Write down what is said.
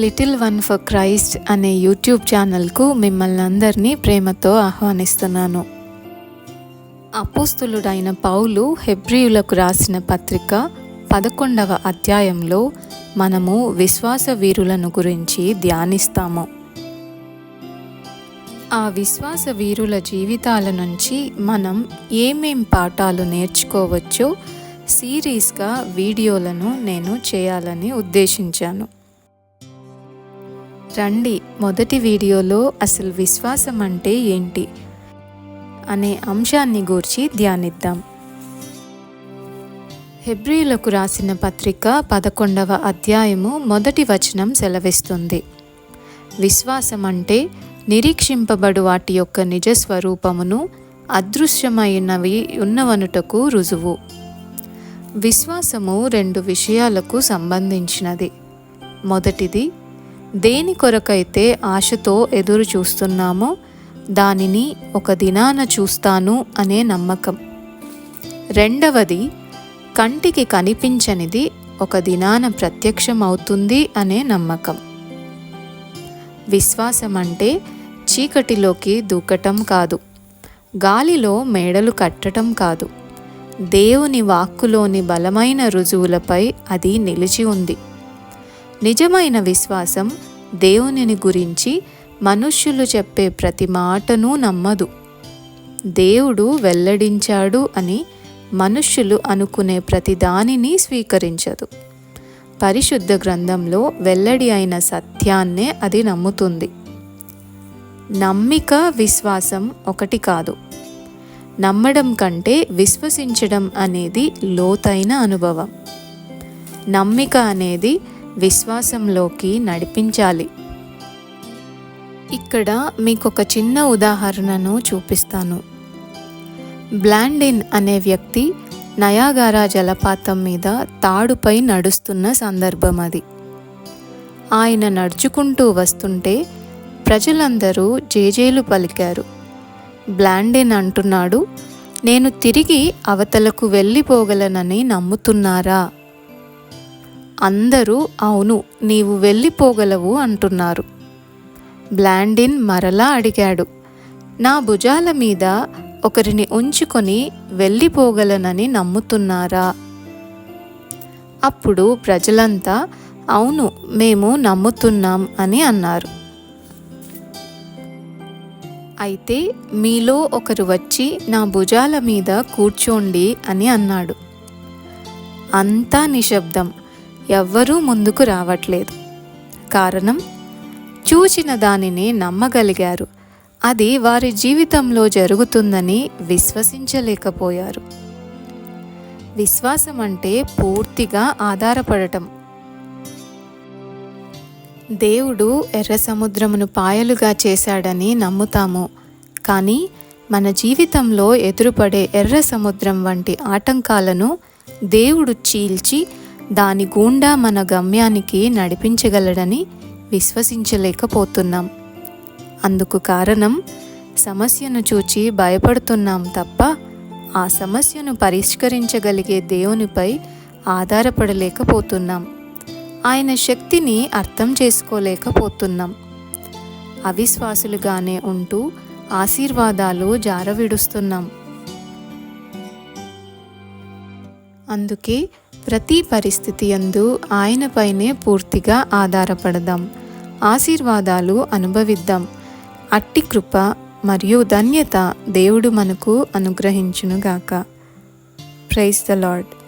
Little one for Christ అనే YouTube ఛానల్కు మిమ్మల్ని అందరినీ ప్రేమతో ఆహ్వానిస్తున్నాను. అపోస్తులుడైన పౌలు హెబ్రియులకు రాసిన పత్రిక పదకొండవ అధ్యాయంలో మనము విశ్వాస వీరులను గురించి ధ్యానిస్తాము. ఆ విశ్వాస వీరుల జీవితాల నుంచి మనం ఏమేం పాఠాలు నేర్చుకోవచ్చో సిరీస్గా వీడియోలను నేను చేయాలని ఉద్దేశించాను. రండి మొదటి వీడియోలో అసలు విశ్వాసం అంటే ఏంటి? అనే అంశాన్ని గూర్చి ధ్యానిద్దాం. హెబ్రియులకు రాసిన పత్రిక పదకొండవ అధ్యాయము మొదటి వచనం సెలవిస్తుంది. విశ్వాసం అంటే నిరీక్షింపబడు వాటి యొక్క నిజ స్వరూపమును అదృశ్యమైనవి ఉన్నవనుటకు రుజువు. విశ్వాసము రెండు విషయాలకు సంబంధించినది. మొదటిది దేని కొరకైతే ఆశతో ఎదురు చూస్తున్నామో దానిని ఒక దినాన చూస్తాను అనే నమ్మకం. రెండవది కంటికి కనిపించనిది ఒక దినాన ప్రత్యక్షమవుతుంది అనే నమ్మకం. విశ్వాసం అంటే చీకటిలోకి దూకటం కాదు గాలిలో మేడలు కట్టడం కాదు. దేవుని వాక్కులోని బలమైన రుజువులపై అది నిలిచి ఉంది. నిజమైన విశ్వాసం దేవునిని గురించి మనుష్యులు చెప్పే ప్రతి మాటను నమ్మదు. దేవుడు వెల్లడించాడు అని మనుష్యులు అనుకునే ప్రతి దానిని స్వీకరించదు. పరిశుద్ధ గ్రంథంలో వెల్లడి అయిన సత్యాన్నే అది నమ్ముతుంది. నమ్మిక విశ్వాసం ఒకటి కాదు. నమ్మడం కంటే విశ్వసించడం అనేది లోతైన అనుభవం. నమ్మిక అనేది విశ్వాసంలోకి నడిపించాలి. ఇక్కడ మీకు ఒక చిన్న ఉదాహరణను చూపిస్తాను. బ్లాండిన్ అనే వ్యక్తి నయాగారా జలపాతం మీద తాడుపై నడుస్తున్న సందర్భం అది. ఆయన నడుచుకుంటూ వస్తుంటే ప్రజలందరూ జేజేలు పలికారు. బ్లాండిన్ అంటున్నాడు నేను తిరిగి అవతలకు వెళ్ళిపోగలనని నమ్ముతున్నారా? అందరూ అవును నీవు వెళ్ళిపోగలవు అంటున్నారు. బ్లాండిన్ మరలా అడిగాడు. నా భుజాల మీద ఒకరిని ఉంచుకొని వెళ్ళిపోగలనని నమ్ముతున్నారా? అప్పుడు ప్రజలంతా అవును మేము నమ్ముతున్నాం అని అన్నారు. అయితే మీలో ఒకరు వచ్చి నా భుజాల మీద కూర్చోండి అని అన్నాడు. అంతా నిశ్శబ్దం. ఎవ్వరూ ముందుకు రావట్లేదు. కారణం? చూచిన దానిని నమ్మగలిగారు. అది వారి జీవితంలో జరుగుతుందని విశ్వసించలేకపోయారు. విశ్వాసం అంటే పూర్తిగా ఆధారపడటం. దేవుడు ఎర్ర సముద్రమును పాయలుగా చేశాడని నమ్ముతాము. కానీ మన జీవితంలో ఎదురుపడే ఎర్ర సముద్రం వంటి ఆటంకాలను దేవుడు చీల్చి దాని గుండా మన గమ్యానికి నడిపించగలడని విశ్వసించలేకపోతున్నాం. అందుకు కారణం సమస్యను చూచి భయపడుతున్నాం తప్ప ఆ సమస్యను పరిష్కరించగలిగే దేవునిపై ఆధారపడలేకపోతున్నాం. ఆయన శక్తిని అర్థం చేసుకోలేకపోతున్నాం. అవిశ్వాసులుగానే ఉంటూ ఆశీర్వాదాలు జారవిడుస్తున్నాం. అందుకే ప్రతి పరిస్థితి అందు ఆయనపైనే పూర్తిగా ఆధారపడదాం. ఆశీర్వాదాలు అనుభవిద్దాం. అట్టి కృప మరియు ధన్యత దేవుడు మనకు అనుగ్రహించునుగాక. Price the lord